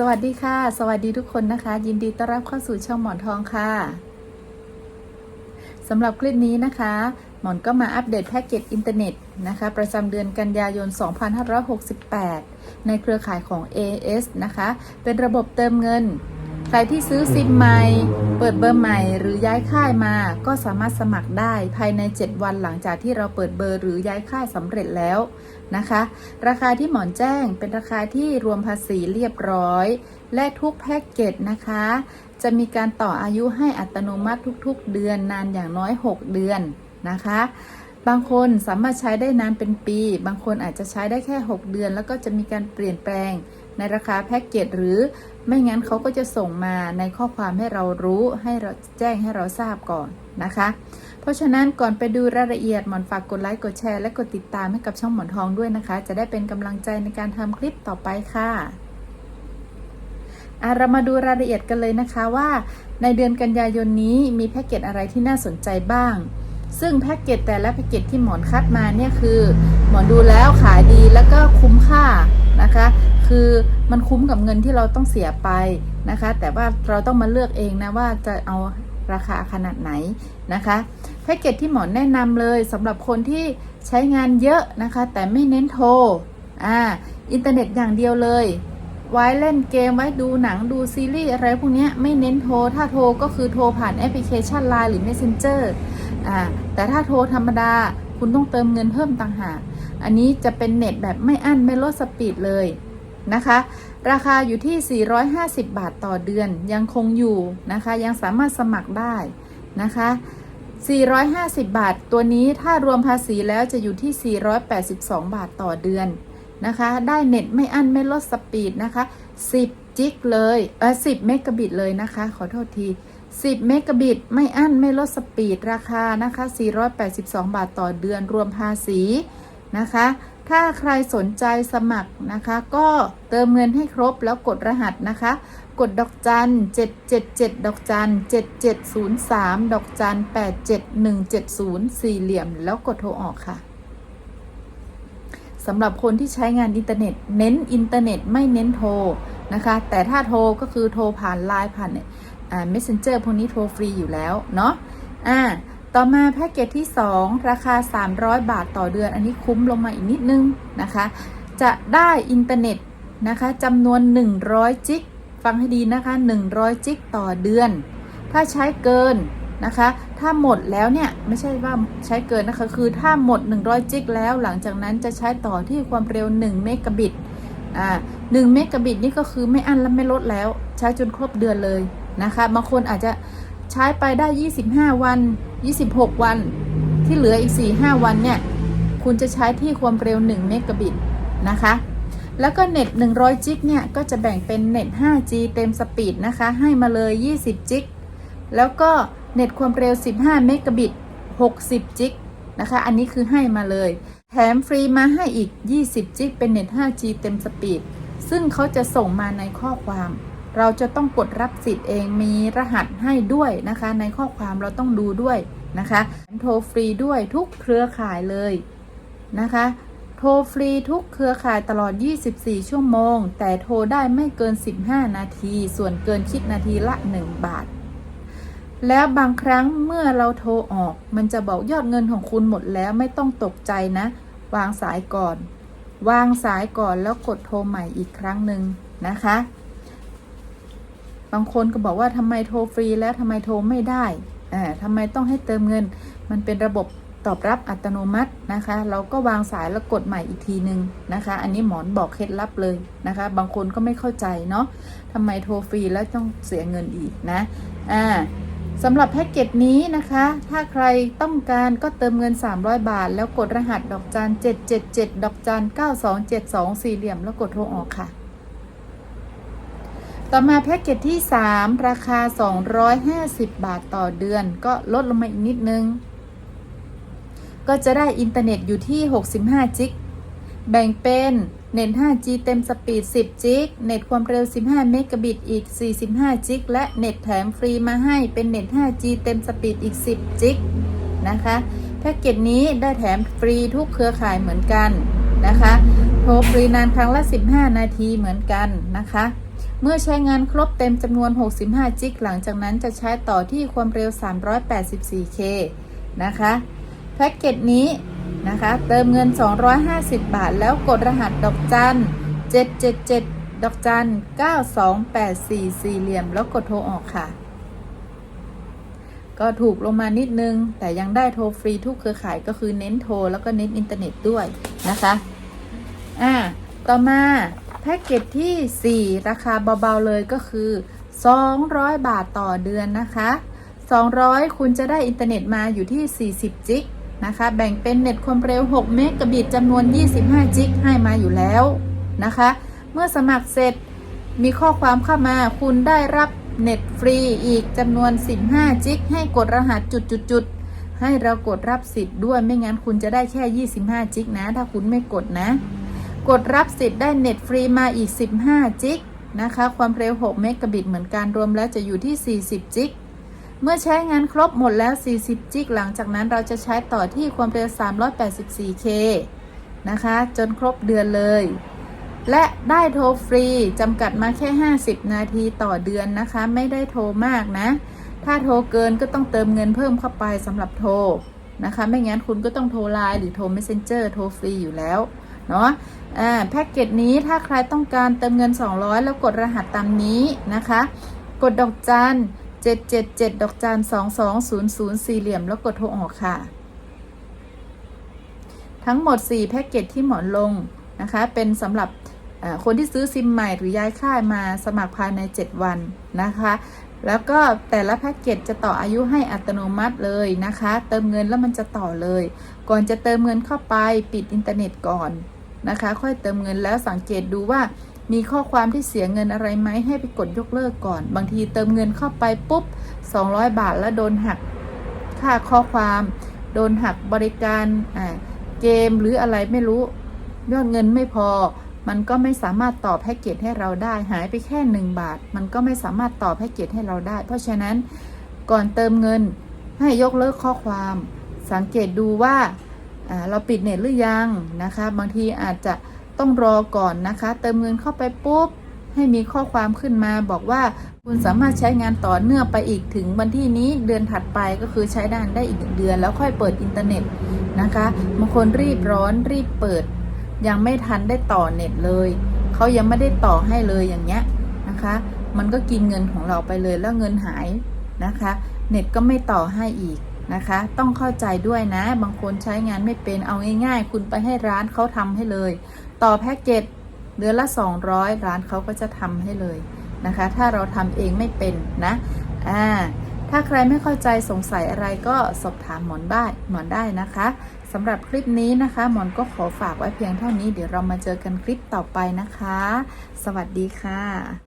สวัสดีค่ะ สวัสดีทุกคนนะคะ ยินดีต้อนรับเข้าสู่ช่องหมอนทองค่ะสำหรับคลิปนี้นะคะ หมอนก็มาอัปเดตแพ็กเกจอินเทอร์เน็ตนะคะ ประจำเดือนกันยายน 2568 ในเครือข่ายของ AS นะคะ เป็นระบบเติมเงิน ใครที่ซื้อซิมใหม่ เปิดเบอร์ใหม่ หรือย้ายค่ายมา ก็สามารถสมัครได้ภายใน 7 วันหลังจากที่เราเปิดเบอร์หรือย้ายค่ายสำเร็จแล้วนะคะ ราคาที่หมอนแจ้งเป็นราคาที่รวมภาษีเรียบร้อย และทุกแพ็กเกจนะคะ จะมีการต่ออายุให้อัตโนมัติทุกๆ เดือนนานอย่างน้อย 6 เดือนนะคะบางคนสามารถใช้ได้นานเป็นปี บางคนอาจจะใช้ได้แค่ 6 เดือน แล้วก็จะมีการเปลี่ยนแปลงในราคาแพ็กเกจหรือ ไม่งั้นเขาก็จะส่งมาในข้อความให้เรารู้ให้เราแจ้งให้เราทราบก่อนนะคะ เพราะฉะนั้นก่อนไปดูรายละเอียดหมอนฝากกดไลค์กดแชร์และกดติดตามให้กับช่องหมอนทองด้วยนะคะ จะได้เป็นกำลังใจในการทำคลิปต่อไปค่ะอะเรามาดูรายละเอียดกันเลยนะคะว่าในเดือนกันยายนนี้มีแพ็กเกจอะไรที่น่าสนใจบ้าง ซึ่งแพ็กเกจแต่ละแพ็กเกจที่หมอนคัดมาเนี่ยคือ หมอนดูแล้วขายดีแล้วก็คุ้มค่านะคะ คือมันคุ้มกับเงินที่เราต้องเสียไปนะคะ แต่ว่าเราต้องมาเลือกเองนะว่าจะเอาราคาขนาดไหนนะคะแพ็กเกจที่หมอนแนะนำเลยสำหรับคนที่ใช้งานเยอะนะคะ แต่ไม่เน้นโทรอ่าอินเทอร์เน็ตอย่างเดียวเลย ไว้เล่นเกมไว้ดูหนังดูซีรีส์อะไรพวกนี้ไม่เน้นโทร ถ้าโทรก็คือโทรผ่านแอปพลิเคชัน Line หรือ Messenger อ่าแต่ถ้าโทรธรรมดาคุณต้องเติมเงินเพิ่มต่างหาก อันนี้จะเป็นเน็ตแบบไม่อั้นไม่ลดสปีดเลย นะคะ ราคาอยู่ที่ 450 บาทต่อเดือนยังคงอยู่นะคะ ยังสามารถสมัครได้นะคะ 450 บาท ตัวนี้ถ้ารวมภาษีแล้วจะอยู่ที่ 482 บาทต่อเดือนนะคะ ได้เน็ตไม่อั้นไม่ลดสปีดนะคะ 10 จิกเลยเออ10 เมกะบิตเลยนะคะ ขอโทษที 10 เมกะบิตไม่อั้นไม่ลดสปีดราคานะคะ 482 บาทต่อเดือนรวมภาษีนะคะ ถ้าใครสนใจสมัครนะคะ ก็เติมเงินให้ครบแล้วกดรหัสนะคะ กดดอกจัน 777 ดอกจัน 7703 ดอกจัน 87170สี่เหลี่ยม แล้วกดโทรออกค่ะสำหรับคนที่ใช้งานอินเทอร์เน็ต เน้นอินเทอร์เน็ตไม่เน้นโทรนะคะ แต่ถ้าโทรก็คือโทรผ่านไลน์ผ่านอ่า messenger พวกนี้โทรฟรีอยู่แล้วเนาะอ่า ต่อมาแพ็กเกจที่ 2 ราคา 300 บาทต่อเดือน อันนี้คุ้มลงมาอีกนิดนึงนะคะ จะได้อินเทอร์เน็ตนะคะจำนวน 100 จิก ฟังให้ดีนะคะ 100 จิกต่อเดือน ถ้าใช้เกินนะคะ ถ้าหมดแล้วเนี่ย ไม่ใช่ว่าใช้เกินนะคะ คือถ้าหมด 100 จิกแล้ว หลังจากนั้นจะใช้ต่อที่ความเร็ว 1 เมกะบิต อ่า1เมกะบิตนี่ก็คือไม่อั้นและไม่ลดแล้ว ใช้จนครบเดือนเลยนะคะ บางคนอาจจะใช้ไปได้ 25 วัน 26 วันที่เหลืออีก 4-5 วันเนี่ย คุณจะใช้ที่ความเร็ว 1 เมกะบิตนะคะ แล้วก็เน็ต 100 จิกเนี่ย ก็จะแบ่งเป็นเน็ต 5G เต็มสปีดนะคะ ให้มาเลย 20 จิก แล้วก็เน็ตความเร็ว 15 เมกะบิต 60 จิกนะคะ อันนี้คือให้มาเลย แถมฟรีมาให้อีก 20 จิก เป็นเน็ต 5G เต็มสปีด ซึ่งเขาจะส่งมาในข้อความ เราจะต้องกดรับสิทธิ์เองมีรหัสให้ด้วยนะคะ ในข้อความเราต้องดูด้วยนะคะโทรฟรีด้วยทุกเครือข่ายเลยนะคะ โทรฟรีทุกเครือข่ายตลอด 24 ชั่วโมง แต่โทรได้ไม่เกิน 15 นาที ส่วนเกินคิดนาทีละ 1 บาท แล้วบางครั้งเมื่อเราโทรออก มันจะบอกยอดเงินของคุณหมดแล้วไม่ต้องตกใจนะ วางสายก่อน วางสายก่อนแล้วกดโทรใหม่อีกครั้งหนึ่งนะคะ บางคนก็บอกว่าทำไมโทรฟรีแล้วทำไมโทรไม่ได้อ่าทำไมต้องให้เติมเงิน มันเป็นระบบตอบรับอัตโนมัตินะคะ เราก็วางสายแล้วกดใหม่อีกทีนึงนะคะ อันนี้หมอนบอกเคล็ดลับเลยนะคะ บางคนก็ไม่เข้าใจเนาะทำไมโทรฟรีแล้วต้องเสียเงินอีกนะอ่าสำหรับแพ็กเกจนี้นะคะ ถ้าใครต้องการก็เติมเงิน 300 บาท แล้วกดรหัสดอกจัน 777 ดอกจัน 9272 สี่เหลี่ยมแล้วกดโทรออกค่ะ ต่อมาแพ็กเกจที่ 3 ราคา 250 บาทต่อเดือน ก็ลดลงมาอีกนิดนึง ก็จะได้อินเทอร์เน็ตอยู่ที่ 65 จิก แบ่งเป็นเน็ต 5G เต็มสปีด 10 จิก เน็ตความเร็ว 15 เมกะบิตอีก 45 จิก และเน็ตแถมฟรีมาให้เป็นเน็ต 5G เต็มสปีดอีก 10 จิก นะคะ แพ็กเกจนี้ได้แถมฟรีทุกเครือข่ายเหมือนกันนะคะ โทรฟรีนานครั้งละ 15 นาทีเหมือนกันนะคะ เมื่อใช้งานครบเต็มจำนวน 65 จิก หลังจากนั้นจะใช้ต่อที่ความเร็ว 384K นะคะ แพ็กเกจนี้นะคะ เติมเงิน 250 บาท แล้วกดรหัสดอกจัน 777 ดอกจัน 9284 สี่เหลี่ยม แล้วกดโทรออกค่ะ ก็ถูกลงมานิดนึง แต่ยังได้โทรฟรีทุกเครือข่ายก็คือเน้นโทร แล้วก็เน้นอินเทอร์เน็ตด้วยนะคะ อ่า ต่อมา แพ็กเกจที่ 4 ราคาเบาๆเลยก็คือ 200 บาทต่อเดือนนะคะ 200 คุณจะได้อินเทอร์เน็ตมาอยู่ที่ 40 จิกนะคะ แบ่งเป็นเน็ตความเร็ว 6 เมกะบิตจำนวน 25 จิกให้มาอยู่แล้วนะคะ เมื่อสมัครเสร็จมีข้อความเข้ามาคุณได้รับเน็ตฟรีอีกจำนวน 15 จิกให้กดรหัสจุดๆๆให้เรากดรับสิทธิ์ด้วยไม่งั้นคุณจะได้แค่ 25 จิกนะ ถ้าคุณไม่กดนะ กดรับสิทธิ์ได้เน็ตฟรีมาอีก 15 จิกนะคะ ความเร็ว 6 เมกะบิตเหมือนกันรวมแล้วจะอยู่ที่ 40 จิก เมื่อใช้งานครบหมดแล้ว 40 จิก หลังจากนั้นเราจะใช้ต่อที่ความเร็ว 384K นะคะ จนครบเดือนเลย และได้โทรฟรีจำกัดมาแค่ 50 นาทีต่อเดือนนะคะ ไม่ได้โทรมากนะ ถ้าโทรเกินก็ต้องเติมเงินเพิ่มเข้าไปสำหรับโทรนะคะ ไม่งั้นคุณก็ต้องโทรไลน์หรือโทร Messenger โทรฟรีอยู่แล้ว เนาะแพ็กเกจนี้ถ้าใครต้องการเติมเงิน 200 แล้วกดรหัสตามนี้นะคะ กดดอกจัน 777 ดอกจัน 2200 สี่เหลี่ยม แล้วกดโทรออกค่ะ ทั้งหมด 4 แพ็กเกจที่หมอนลงนะคะ เป็นสำหรับคนที่ซื้อซิมใหม่หรือย้ายค่ายมาสมัครภายใน 7 วันนะคะ แล้วก็แต่ละแพ็กเกจจะต่ออายุให้อัตโนมัติเลยนะคะ เติมเงินแล้วมันจะต่อเลย ก่อนจะเติมเงินเข้าไปปิดอินเทอร์เน็ตก่อน นะคะ ค่อยเติมเงินแล้วสังเกตดูว่ามีข้อความที่เสียเงินอะไรไหมให้ไปกดยกเลิกก่อน บางทีเติมเงินเข้าไปปุ๊บ 200 บาทแล้วโดนหักค่าข้อความ โดนหักบริการเกมหรืออะไรไม่รู้ยอดเงินไม่พอ มันก็ไม่สามารถต่อแพ็กเกจให้เราได้ หายไปแค่ 1 บาท มันก็ไม่สามารถต่อแพ็กเกจให้เราได้ เพราะฉะนั้นก่อนเติมเงินให้ยกเลิกข้อความ สังเกตดูว่า เราปิดเน็ตหรือยังนะคะ บางทีอาจจะต้องรอก่อนนะคะ เติมเงินเข้าไปปุ๊บ ให้มีข้อความขึ้นมาบอกว่าคุณสามารถใช้งานต่อเนื่องไปอีกถึงวันที่นี้เดือนถัดไปก็คือใช้ด้ได้อีกเดือน แล้วค่อยเปิดอินเทอร์เน็ตนะคะบางคนรีบร้อนรีบเปิด ยังไม่ทันได้ต่อเน็ตเลยเขายังไม่ได้ต่อให้เลยอย่างเงี้ยนะคะ มันก็กินเงินของเราไปเลยแล้วเงินหายนะคะ เน็ตก็ไม่ต่อให้อีก นะคะ ต้องเข้าใจด้วยนะ บางคนใช้งานไม่เป็นเอาง่ายๆ คุณไปให้ร้านเขาทำให้เลย ต่อแพ็กเกจเดือนละ 200 ร้านเขาก็จะทำให้เลยนะคะ ถ้าเราทำเองไม่เป็นนะอ่าถ้าใครไม่เข้าใจสงสัยอะไรก็สอบถามหมอนได้หมอนได้นะคะสำหรับคลิปนี้นะคะ หมอนก็ขอฝากไว้เพียงเท่านี้ เดี๋ยวเรามาเจอกันคลิปต่อไปนะคะ สวัสดีค่ะ